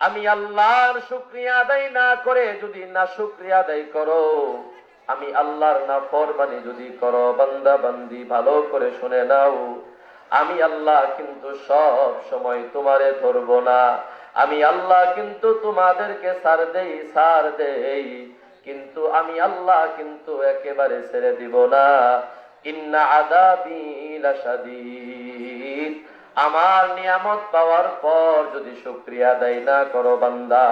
আমি আল্লাহর শুক্রিয়া আদায় না করে যদি না শুক্রিয়া আদায় করো, আমি আল্লাহর না ফরমানি যদি করো বান্দা বান্দি ভালো করে শুনে নাও, আমি আল্লাহ কিন্তু সব সময় তোমারে ধরবো না। আমি আল্লাহ কিন্তু তোমাদেরকে সার দেই সার দেই। কিন্তু আমি আল্লাহ কিন্তু একেবারে ছেড়ে দিব না। ইন্না আদাবি লাশাদীদ। আমার নিয়ামত পাওয়ার পর যদি শুক্রিয়া আদায় না করো বান্দা,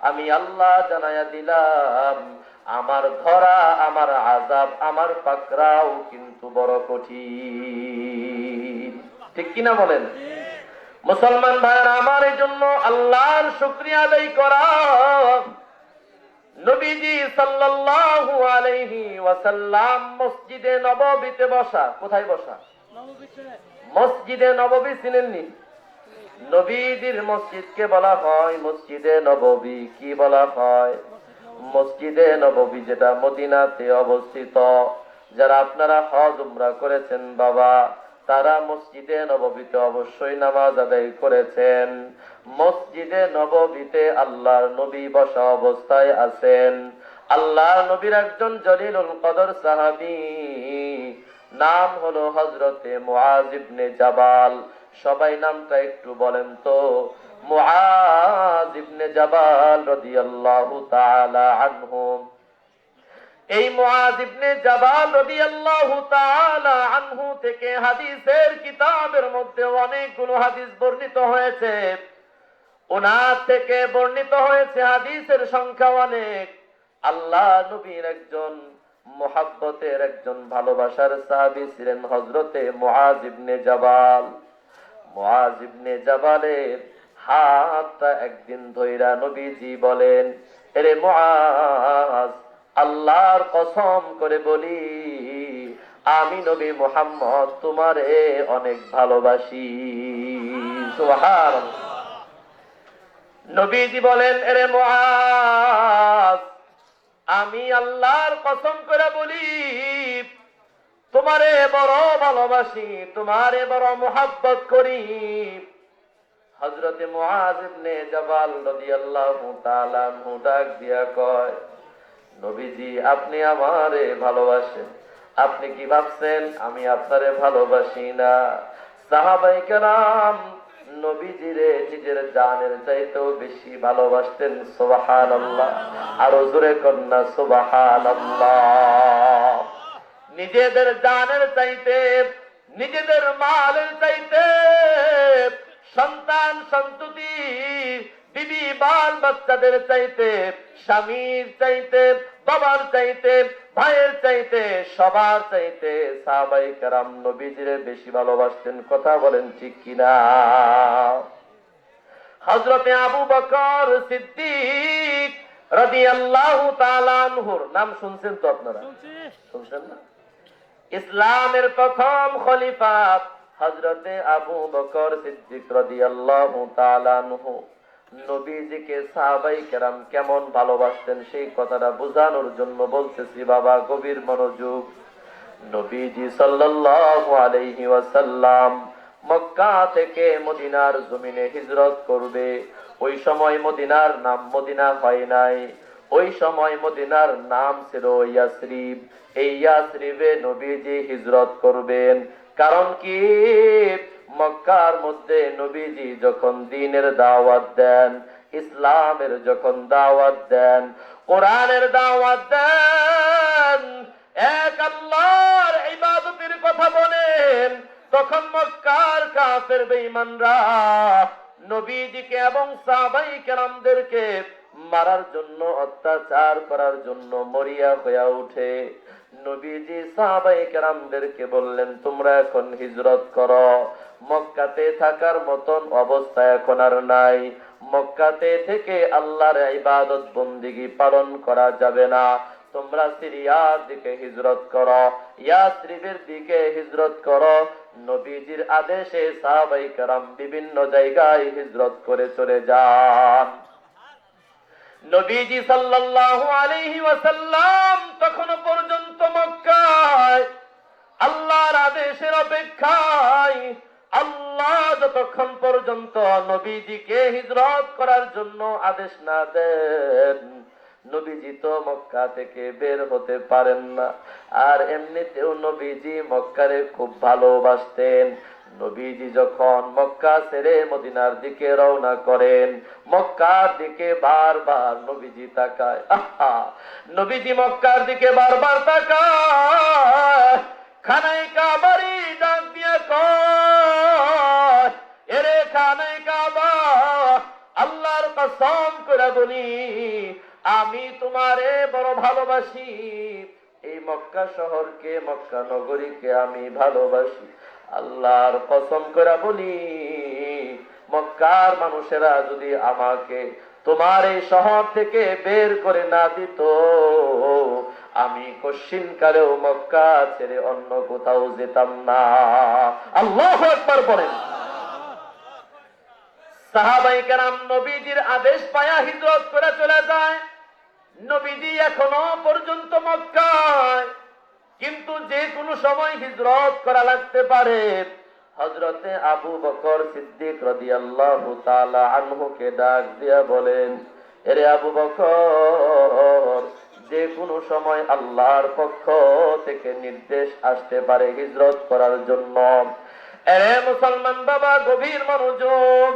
আমি আল্লাহ জানাইয়া দিলাম, আমার ধরা, আমার আজাব আমার পাকরাও কিন্তু বড় কঠিন। ঠিক কিনা বলেন? মুসলমান ভাইয়েরা, আমার এই জন্য আল্লাহর শুক্রিয়া আদায় করা নবীজি সাল্লাল্লাহু আলাইহি ওয়াসাল্লাম মসজিদে নববীতে বসা, কোথায় বসা? মসজিদে মসজিদকে বলা হয় মসজিদে কি বলা হয়? মসজিদে নববী যেটা মদিনাতে অবস্থিত। যারা আপনারা হজ উমরা করেছেন, বাবা তারা মসজিদে নববীতে অবশ্যই নামাজ আদায় করেছেন। মসজিদে নববীতে আল্লাহর নবী বসা অবস্থায় আছেন। আল্লাহর নবীর একজন জলিলুল কদর সাহাবী। নাম হলো হজরতে মুআজ ইবনে জাবাল। সবাই নামটা একটু বলেন তো। মুআজ ইবনে জাবাল রাদিয়াল্লাহু তাআলা আনহু। এই মুআজ জাবাল রাদিয়াল্লাহু তাআলা আনহু থেকে হাদিসের কিতাবের মধ্যে অনেকগুলো হাদিস বর্ণিত হয়েছে। ওনার থেকে বর্ণিত হয়েছে হাদিসের সংখ্যা অনেক। আল্লাহ নবীর একজন মোহাব্বতের একজন ভালোবাসার সাহাবী ছিলেন হজরতে মুআজ ইবনে জাবাল। মুআজ ইবনে জাবালের হাতটা একদিন ধইরা নবীজি বলেন, এরে মুআজ আল্লাহর কসম করে বলি, আমি নবী মোহাম্মদ তোমারে অনেক ভালোবাসি। নবীজি বলেন, এরে মুআজ, আমি আল্লাহর কসম করে বলি, তোমারে বড় ভালোবাসি, তোমারে বড় মোহাব্বত করি। হজরতে ইবনে জাবাল তাআলা আনহু ডাক দিয়া কয় নবীজি, আপনি আমারে ভালোবাসেন। আপনি কি ভাবছেন, আমি আপনারে ভালোবাসি না? সাহাবাই নবীজিরে নিজের জানের চাইতেও বেশি ভালোবাসতেন জোরে কন্যা নিজেদের জানের চাইতে, নিজেদের মালের চাইতে সন্তান সন্ততি বিবি বাল বাচ্চাদের চাইতে স্বামীর চাইতে বাবার চাইতে ভাইয়ের চাইতে সবার চাইতে সাহাবাই কারাম নবীজিরে বেশি ভালোবাসতেন। কথা বলেন ঠিক কিনা? হজরতে আবু বকর সিদ্দিক রদি আল্লাহ তালানহুর নাম শুনছেন তো আপনারা? শুনছেন না? ইসলামের প্রথম খলিফা হজরতে আবু বকর সিদ্দিক রাদিয়াল্লাহু তাআলা আনহু। নবীজিকে সাহাবাই কেরাম কেমন ভালোবাসতেন সেই কথাটা বোঝানোর জন্য বলতেছি, বাবা, গভীর মনোযোগ। নবীজি সাল্লাল্লাহু আলাইহি ওয়াসাল্লাম মক্কা থেকে মদিনার জমিনে হিজরত করবে। ওই সময় মদিনার নাম মদিনা হয় নাই। ওই সময় মদিনার নাম ছিল ইয়াসরিব। এই ইয়াসরিবে নবীজি হিজরত করবেন। কারণ কি? মক্কার মধ্যে নবীজি যখন দিনের দাওয়াত দেন, ইসলামের যখন দাওয়াত দেন, কোরআনের দাওয়াত দেন, এক আল্লাহর ইবাদতের কথা বলেন, তখন মক্কার কাফের বেঈমানরা নবীজিকে এবং সাহাবাই কেরামদেরকে মারার জন্য, অত্যাচার করার জন্য মরিয়া হইয়া উঠে। নবীজি সাহাবাই কেরামদেরকে বললেন, তোমরা এখন হিজরত করো। মক্কাতে থাকার মতন অবস্থা এখন আর নাই। মক্কাতে থেকে আল্লাহর ইবাদত বন্দিগি পালন করা যাবে না। তোমরা সিরিয়ার দিকে হিজরত করো, ইয়াসরিবের দিকে হিজরত করো। নবীজির আদেশে সাহাবাই কারাম বিভিন্ন জায়গায় হিজরত করে চলে যান। নবীজি সাল্লাল্লাহু আলাইহি ওয়াসাল্লাম তখনও পর্যন্ত মক্কায় আল্লাহর আদেশের অপেক্ষায় আল্লাহ যতক্ষণ পর্যন্ত নবীজিকে হিজরত করার জন্য আদেশ না দেন, নবীজি তো মক্কা থেকে বের হতে পারেন না। আর এমনিতেও নবীজি মক্কারে খুব ভালোবাসতেন। নবীজি যখন মক্কা ছেড়ে মদিনার দিকে রওনা করেন, মক্কার দিকে বারবার নবীজি তাকায়। আহা, নবীজি মক্কার দিকে বারবার তাকায়। খানায় কাবারি ডাক দিয়ে এরে খানায় কাবা আল্লাহর কসম করে বলি, আমি তোমারে বড় ভালোবাসি। এই মক্কা শহরকে, মক্কা নগরীকে আমি ভালোবাসি। আল্লাহর কসম করে বলি, মক্কার মানুষেরা যদি আমাকে তোমার এই শহর থেকে বের করে না দিত, আমি কশিন কালেও মক্কা ছেড়ে অন্য কোথাও যেতাম না। আল্লাহ একবার বলেন। সাহাবাই কেরাম নবীজির আদেশ পায়া হিজরত করে চলে যায়। নবীজি এখনও পর্যন্ত মক্কায়। কিন্তু যে কোনো সময় হিজরত করা লাগতে পারে। হজরতে আবু বকর সিদ্দিক রাদিয়াল্লাহু তাআলা আনহুকে ডাক দিয়া বলেন, এরে আবু বকর, যে কোনো সময় আল্লাহর পক্ষ থেকে নির্দেশ আসতে পারে হিজরত করার জন্য। এরে মুসলমান বাবা, গভীর মনোযোগ।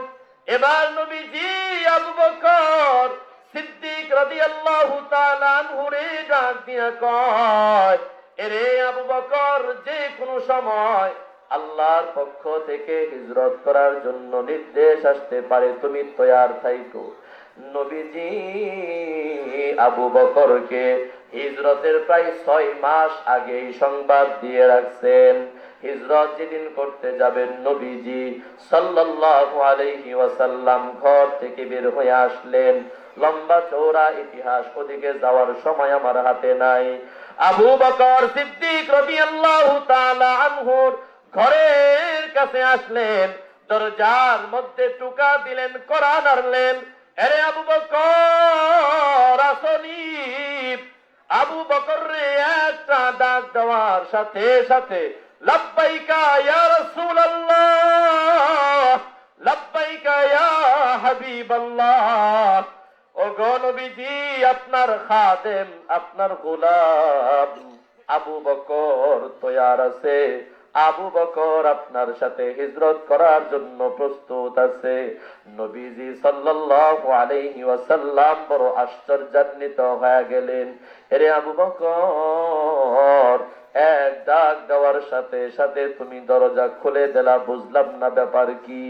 এবার নবীজি আবু বকর সিদ্দিক রাদিয়াল্লাহু তাআলা আনহুরে ডাক দিয়া কয় এরে আবু বকর যে কোনো সময় আল্লাহর পক্ষ থেকে হিজরত করার জন্য নির্দেশ আসতে পারে, তুমি তৈয়ার থাইকো। নবীজি আবু বকরকে হিজরতের প্রায় ছয় মাস আগেই সংবাদ দিয়ে রাখছেন। হিজরত যেদিন করতে যাবেন নবীজি সাল্লাল্লাহু আলাইহি ওয়াসাল্লাম ঘর থেকে বের হয়ে আসলেন। লম্বা চৌড়া ইতিহাস ওদিকে যাওয়ার সময় আমার হাতে নাই। আবু বকর সিদ্দিক রাদিয়াল্লাহু তাআলা আনহুর ঘরের কাছে আসলেন, দরজার মধ্যে টুকা দিলেন কোরআন আনলেন আরে আবু বকর আসনি আবু বকর রে, একটা ডাক দেওয়ার সাথে সাথে, লব্বাইকা ইয়া রাসূলুল্লাহ, লব্বাইকা ইয়া হাবিবাল্লাহ। ও গো নবীজি, আপনার খাদেম, আপনার গোলাম আবু বকর তৈয়ার আছে। আবু বকর আপনার সাথে হিজরত করার জন্য প্রস্তুত আছে। নবীজি সাল্লাল্লাহু আলাইহি বড় আশ্চর্যান্বিত হয়ে গেলেন। এরে আবু বকর, এক ডাক দেওয়ার সাথে সাথে তুমি দরজা খুলে দিলা, বুঝলাম না ব্যাপার কি?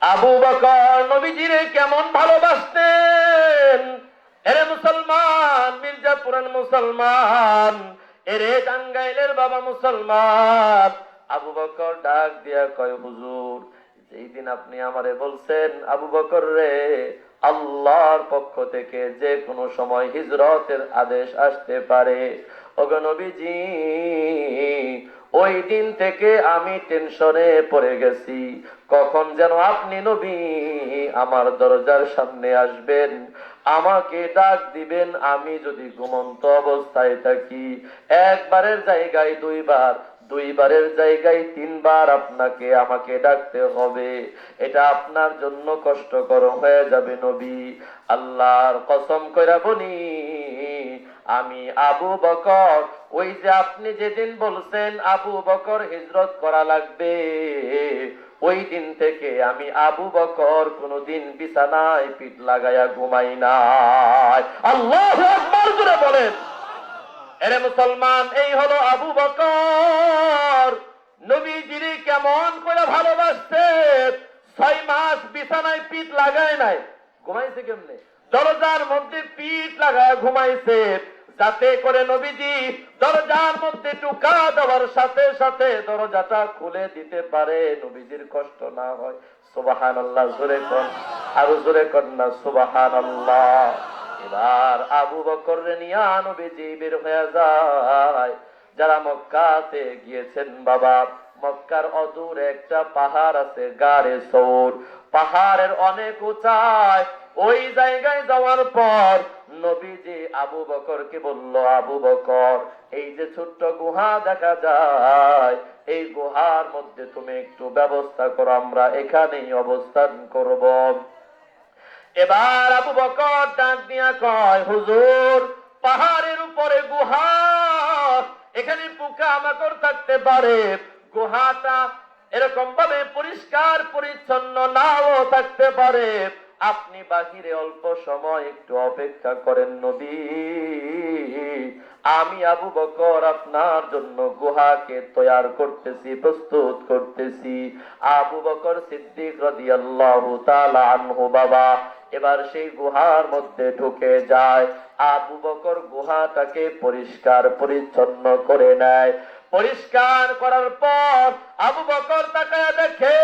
আবু বকর নবীজিরে কেমন ভালোবাসতেন? এরে মুসলমান মির্জাপুরান মুসলমান, এরে টাঙ্গাইলের বাবা মুসলমান। আবু বকর ডাক দিয়া কয়, হুজুর, যেই দিন আপনি আমারে বলছেন, আবু বকর রে, আল্লাহর পক্ষ থেকে যে কোনো সময় হিজরতের আদেশ আসতে পারে। অগনবীজি ওই দিন থেকে আমি টেনশনে পড়ে গেছি। কখন যেন আপনি নবী আমার দরজার সামনে আসবেন। আমাকে ডাক দিবেন, আমি যদি ঘুমন্ত অবস্থায় থাকি। একবারের জায়গায় দুইবার, দুইবারের জায়গায় তিনবার আপনাকে আমাকে ডাকতে হবে। এটা আপনার জন্য কষ্টকর হয়ে যাবে নবী। আল্লাহর কসম কইরা বলি, আমি আবু বকর ওই যে আপনি যেদিন বলছেন আবু বকর হিজরত করা লাগবে, ওই দিন থেকে আমি আবু বকর কোনদিন বিছানায় পিঠ লাগাইয়া ঘুমাই নাই। আল্লাহ বলেন। এরে মুসলমান, এই হলো আবু বকর। নবীজিরি কেমন করে ভালোবাসছে। ছয় মাস বিছানায় পিঠ লাগায় নাই। ঘুমাইছে কেমনে? দরজার মধ্যে পিঠ লাগায় ঘুমাইছে। যাতে করে নবীজি দরজার মধ্যে টুকা দেওয়ার সাথে সাথে দরজাটা খুলে দিতে পারে, নবীজির কষ্ট না হয়। সুবাহান আল্লাহ জোরে কন। আরও জোরে কন না সুবাহান আল্লাহ এবার আবু বকর নিয়া নবীজি বের হয়ে যায়। যারা মক্কাতে গিয়েছেন বাবা, মক্কার অদূর একটা পাহাড় আছে গাড়ে সৌর। পাহাড়ের অনেক উঁচায়, ওই জায়গায় যাওয়ার পর নবীজি আবু বকরকে বলল, আবু বকর, এই যে ছোট্ট গুহা দেখা যায়, এই গুহার মধ্যে তুমি একটু ব্যবস্থা করো, আমরা এখানেই অবস্থান করব। এবার আবু বকর ডাক দিয়া কয়, হুজুর, পাহাড়ের উপরে গুহা, এখানে পোকা মাকড় থাকতে পারে, গুহাটা এরকম ভাবে পরিষ্কার, পরিচ্ছন্ন নাও থাকতে পারে। আপনি বাহিরে অল্প সময় একটু অপেক্ষা করেন নবী। আমি আবু বকর আপনার জন্য গুহাকে তৈয়ার করতেছি, প্রস্তুত করতেছি। আবু বকর সিদ্দিক রাদিয়াল্লাহু তাআলা আনহু বাবা, এবার সেই গুহার মধ্যে ঢুকে যায়। আবু বকর গুহাটাকে পরিষ্কার পরিচ্ছন্ন করে নেয়। পরিষ্কার করার পর আবু বকর তাকায় দেখে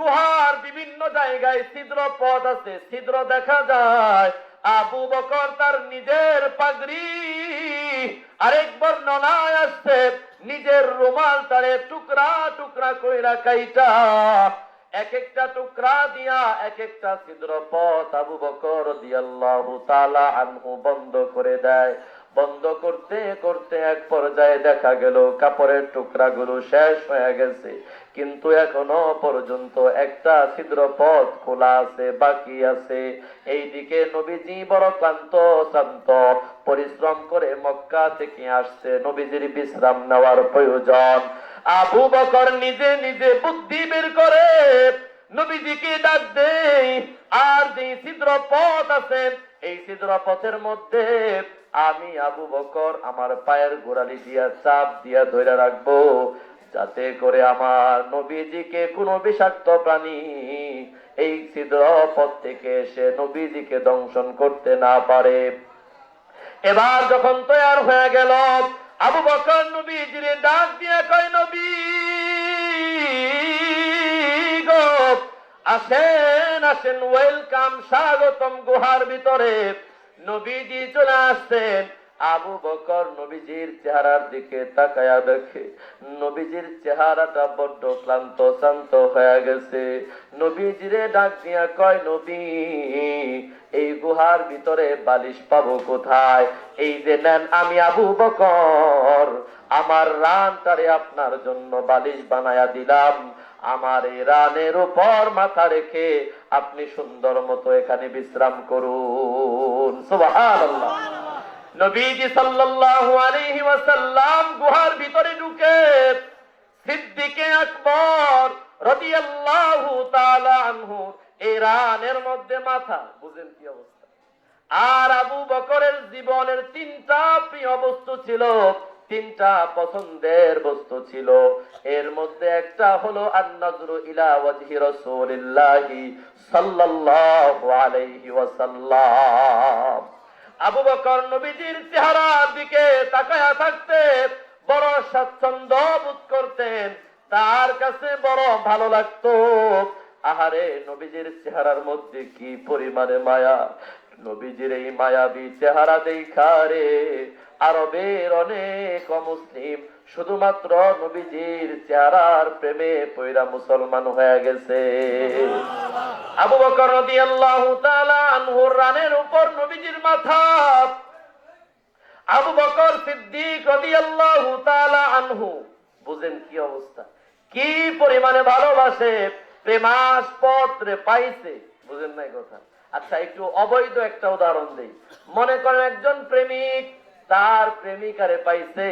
গুহার বিভিন্ন জায়গায় ছিদ্র পথ আছে। ছিদ্র দেখা যায়, আবু বকর তার নিজের পাগড়ি আরেকবার ননায় আসছে, নিজের রুমাল তারে টুকরা টুকরা কইরা কাইটা এক একটা টুকরা দিয়া এক একটা ছিদ্র পথ আবু বকর দিয়াল্লাহু তাআলা আনহু বন্ধ করে দেয়। বন্ধ করতে করতে এক পর্যায়ে দেখা গেল, কাপড়ের টুকরাগুলো শেষ হয়ে গেছে। কিন্তু এখনও পর্যন্ত একটা ছিদ্র পথ খোলা আছে, বাকি আছে। এইদিকে নবীজি বড় ক্লান্ত, শান্ত। পরিশ্রম করে মক্কা থেকে আসছে নবীজির বিশ্রাম নেওয়ার প্রয়োজন। আবু বকর নিজে নিজে বুদ্ধি বের করে নবীজিকে ডাক দেই আর যে ছিদ্র পথ আছে, এই ছিদ্র পথের মধ্যে আমি আবু বকর আমার পায়ের গোড়ালি দিয়া চাপ দিয়া ধরে রাখব। যাতে করে আমার নবীজিকে কোনো বিষাক্ত প্রাণী এই ছিদ্র পথ থেকে সে নবীজিকে দংশন করতে না পারে। এবার যখন তৈয়ার হয়ে গেল, আবু বকর নবীজিরে ডাক দিয়ে কয়, নবী আসেন আসেন, ওয়েলকাম, স্বাগতম গুহার ভিতরে। নবীজি চলে আসছেন। আবু বকর নবীজির চেহারার দিকে তাকায়া দেখে, নবীজির চেহারাটা বড্ড ক্লান্ত, শান্ত হয়ে গেছে। নবীজিরে ডাক দিয়া কয়, নবী, এই গুহার ভিতরে বালিশ পাবো কোথায়? এই যে নেন আমি আবু বকর, আমার রানটারে আপনার জন্য বালিশ বানায়া দিলাম। আমার এই রানের উপর মাথা রেখে আপনি সুন্দর মতো এখানে বিশ্রাম করুন। সুবহানাল্লাহ। নবীজি সাল্লাল্লাহু আলাইহি ওয়াসাল্লাম গুহার ভিতরে ঢুকে সিদ্দিকে আকবর রাদিয়াল্লাহু তাআলা আনহু এই রানের মধ্যে মাথা, বুঝেন কি অবস্থা? আর আবু বকরের জীবনের তিনটা প্রিয় বস্তু ছিল, তিনটা পছন্দের বস্তু ছিল। এর মধ্যে একটা হলো আন-নজরু ইলা ওয়াজহি রাসূলিল্লাহি সাল্লাল্লাহু আলাইহি ওয়াসাল্লাম। আবু বকর নবীজির চেহারার দিকে তাকায়া থাকতে বড় স্বাচ্ছন্দ্য বোধ করতেন। তার কাছে বড় ভালো লাগতো। আহারে, নবীজির চেহারার মধ্যে কি পরিমাণে মায়া। নবীজির এই মায়াবী চেহারা দেখা রে, আরবের অনেক অমুসলিম। শুধুমাত্র নবীজির চেহারার প্রেমে পয়রা মুসলমান হয়ে গেছে। আবু বকর রাদিয়াল্লাহু তাআলা রানের উপর নবীজির মাথা। আবু বকর সিদ্দিক রাদিয়াল্লাহু আনহু। বুঝেন কি অবস্থা? কি পরিমাণে ভালোবাসে প্রেমাস পত্রে পাইছে, বুঝেন নাই কথা? আচ্ছা একটু অবৈধ একটা উদাহরণ দেই। মনে করেন একজন প্রেমিক, তার প্রেমিকারে পাইছে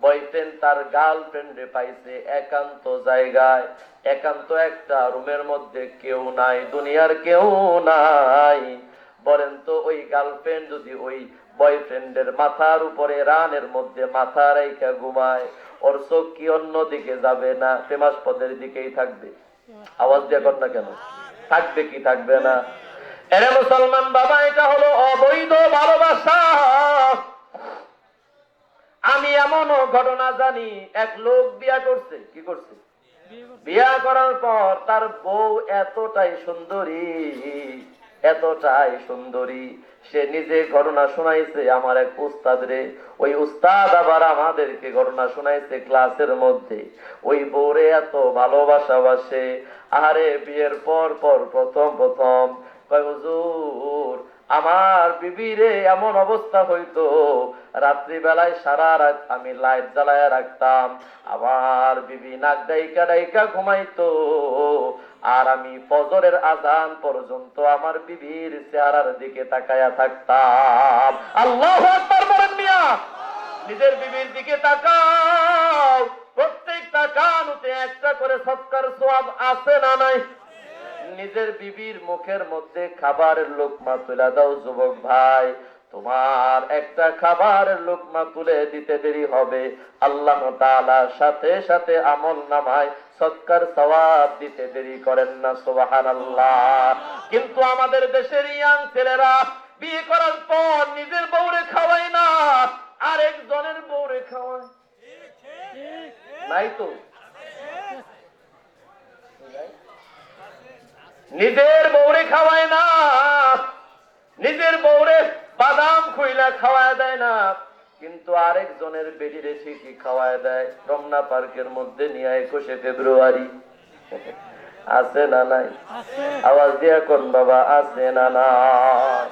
বয়ফ্রেন্ড তার গার্লফ্রেন্ডে পাইছে একান্ত জায়গায়। একান্ত একটা রুমের মধ্যে কেউ নাই, দুনিয়ার কেউ নাই। বলেন তো, ওই গার্লফ্রেন্ড যদি ওই বয়ফ্রেন্ডের মাথার উপরে রানের মধ্যে মাথা রেখা ঘুমায়, ওর চোখ কি অন্য দিকে যাবে না? প্রেমাস পদের দিকেই থাকবে। আওয়াজ দিয়ে কর না কেন? থাকবে কি থাকবে না? এরে মুসলমান বাবা, এটা হলো অবৈধ ভালোবাসা। আমি এমনও ঘটনা জানি, এক লোক বিয়া করছে। কি করছে? বিয়া করার পর তার বউ এতটাই সুন্দরী এতটাই সুন্দরী। সে নিজে ঘটনা শোনাইছে, আমার এক উস্তাদ রে। ওই উস্তাদ আবার আমাদেরকে ঘটনা শোনাইছে ক্লাসের মধ্যে। ওই বউরে এত ভালোবাসা বাসে। আরে বিয়ের পর পর প্রথম প্রথম, কয়, হুজুর আমার বিবিরে এমন অবস্থা হইতো, রাত্রিবেলায় সারা রাত আমি লাইট জ্বালায় রাখতাম। আমার বিবি নাক ডাইকা ডাইকা ঘুমাইতো। আর আমি ফজরের আজান পর্যন্ত আমার বিবির চেহারার দিকে তাকায়া থাকতাম। আল্লাহ বলেন মিয়া, নিজের বিবির দিকে তাকাও। প্রত্যেকটা কানুতে একটা করে সৎকার সোয়াব আছে না নাই? নিজের বিবির মুখের মধ্যে খাবারের লোকমা তুলে দাও যুবক ভাই। তোমার একটা খাবারের লোকমা তুলে দিতে দেরি হবে। আল্লাহ তাআলা সাথে সাথে আমল নামায় সৎকার সওয়াব দিতে দেরি করেন না সুবহানাল্লাহ। কিন্তু আমাদের দেশের ইয়াং ছেলেরা বিয়ে করার পর নিজের বউরে খাওয়ায় না আরেকজনের বউরে খাওয়ায়। নাই তো? নিজের বউরে খাওয়ায় না। নিজের বউরে বাদাম খুইলা খাওয়ায় দেয় না। কিন্তু আরেকজনের বেডিরে ঠিকই খাওয়ায় দেয়। রমনা পার্কের মধ্যে নিয়ে একুশে ফেব্রুয়ারি। আছে না নাই? আওয়াজ দিয়া কোন বাবা আছে না নাই?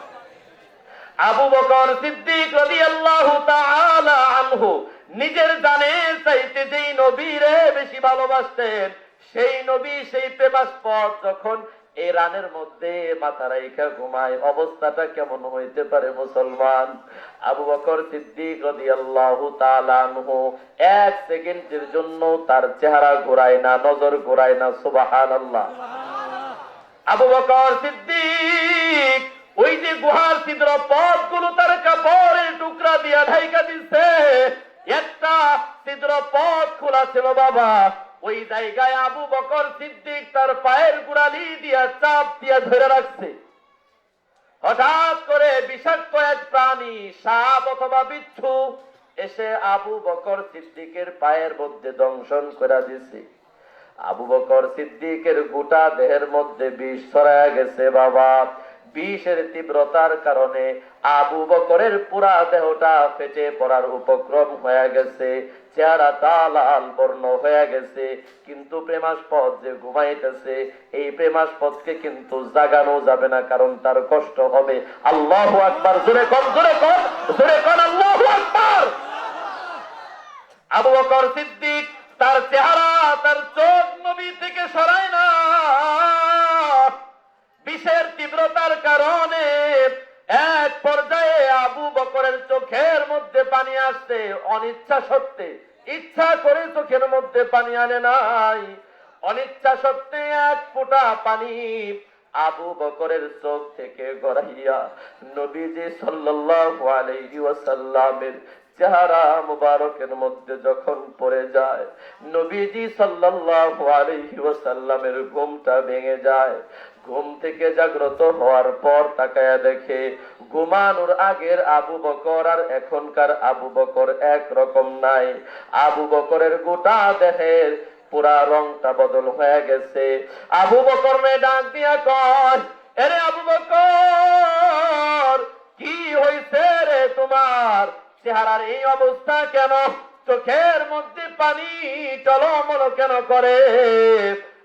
আবু বকর সিদ্দিক রাদিয়াল্লাহু তাআলা আনহু নিজের জানের চাইতে যেই নবীরে বেশি ভালোবাসতেন সেই নবী সেই প্রেমাস্পদ যখন এই রানের মধ্যে মাথা রাইখা ঘুমায় অবস্থাটা কেমন হইতে পারে মুসলমান? আবু বকর সিদ্দিক এক সেকেন্ডের জন্য তার চেহারা ঘোরায় না নজর ঘোরায় না সুবহানাল্লাহ। আবু বকর সিদ্দিক ওই যে গুহার ছিদ্র পথগুলো তার কাপড়ের টুকরা দিয়া ঢাইকা দিচ্ছে একটা ছিদ্র পথ খোলা ছিল বাবা ওই জায়গায় আবু বকর সিদ্দিক তার পায়ের গুড়ালি দিয়া চাপ দিয়া ধরে রাখছে। হঠাৎ করে বিষাক্ত এক প্রাণী, সাপ অথবা বিচ্ছু এসে আবু বকর সিদ্দিকের পায়ের মধ্যে দংশন করে দিছে। আবু বকর সিদ্দিকের গোটা দেহের মধ্যে বিষ ছড়ায় গেছে, বাবা। বিষের তীব্রতার কারণে আবু বকরের পুরা দেহটা ফেটে পড়ার উপক্রম হয়ে গেছে চেহারাটা লাল বর্ণ হয়ে গেছে, কিন্তু প্রেমাস্পদ যে ঘুমাইতেছে, এই প্রেমাস্পদকে কিন্তু জাগানো যাবে না, কারণ তার কষ্ট হবে। আল্লাহ আকবার, জোরে কন জোরে কন জোরে কন, আল্লাহ আকবার! আবু বকর সিদ্দিক তার চেহারা, তার চোখ নবী থেকে সরায় না বিষের তীব্রতার কারণে এক পর্যায়ে আবু বকরের চোখের মধ্যে পানি আসছে, অনিচ্ছা সত্ত্বে। ইচ্ছা করে চোখের মধ্যে পানি আনে নাই। অনিচ্ছা সত্ত্বে এক ফোঁটা পানি আবু বকরের চোখ থেকে গড়াইয়া নবীজি সাল্লাল্লাহু আলাইহি চেহারা মুবারকের মধ্যে যখন পড়ে যায়, নবীজি সাল্লাল্লাহু আলাইহি ঘুমটা ভেঙে যায়। ঘুম থেকে জাগ্রত হওয়ার পর তাকায়া দেখে, ঘুমানোর আগের আবু বকর আর এখনকার আবু বকর এক রকম নাই। আবু বকরের গোটা দেহের পুরা রংটা বদল হয়ে গেছে। আবু বকর মে ডাক দিয়া কয়, এরে আবু বকর, কি হইছে রে তোমার? চেহারার এই অবস্থা কেন? চোখের মধ্যে পানি টলমল কেন করে?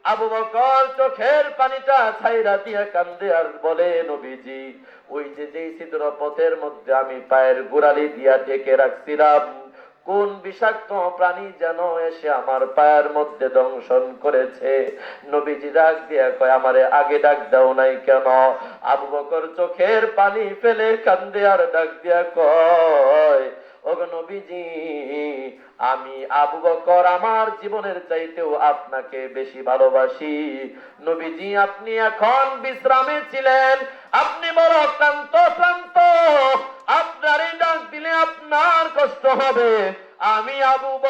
আবু বকর চোখের পানিটা ছাইরা দিয়া কান্দে আর বলে, নবীজি, ওই যে যেই ছিদ্র পথের মধ্যে আমি পায়ের গোড়ালি দিয়া ঢেকে রাখছিলাম, কোন বিষাক্ত প্রাণী যেন এসে আমার পায়ের মধ্যে দংশন করেছে? নবীজি ডাক দিয়া কয়, আমারে আগে ডাক দাও নাই কেন? আবু বকর চোখের পানি ফেলে কান্দে আর ডাক দিয়া কয় আমি আবু বকর আমার জীবনের চাইতেও আপনাকে বেশি ভালোবাসি। নবীজি, আপনি এখন বিশ্রামে ছিলেন। আপনি বড় ক্লান্ত ক্লান্ত। আপনার এই ডাক দিলে আপনার কষ্ট হবে।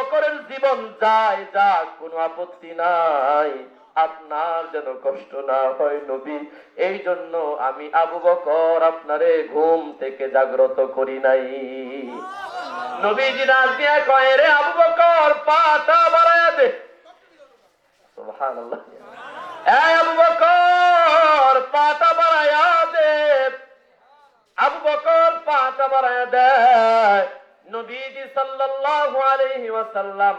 বকরের জীবন যায়, যাক, কোনো আপত্তি নাই। আপনার যেন কষ্ট না হয় নবী, এই জন্য আমি আবু বকর আপনারে ঘুম থেকে জাগ্রত করি নাই। নবীজি আবু বকর পাটা বাড়ায় দে। বাড়ায়া দেয় নবীজি সাল্লাল্লাহু আলাইহি ওয়াসাল্লাম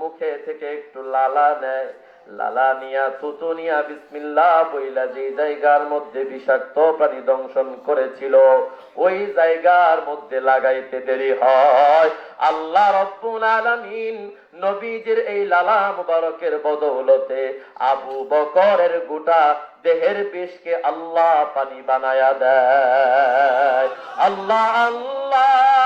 মুখে থেকে একটু লালা নেয়। লালানিয়া তুতুনিয়া বিসমিল্লাহ বইলা যে জায়গার মধ্যে বিষাক্ত প্রাণী দংশন করেছিল, ওই জায়গার মধ্যে লাগাইতে দেরি হয়। আল্লাহ রব্বুল আলামিন নবীজির এই লালা মুবারকের বদৌলতে আবু বকরের গোটা দেহের বিষকে আল্লাহ পানি বানায়া দেয়। আল্লাহ আল্লাহ।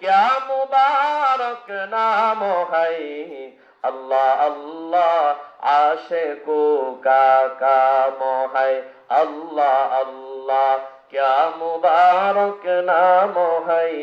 क्या मुबारक नाम है अल्लाह अल्लाह आशिको का काम है अल्लाह अल्लाह क्या मुबारक नाम है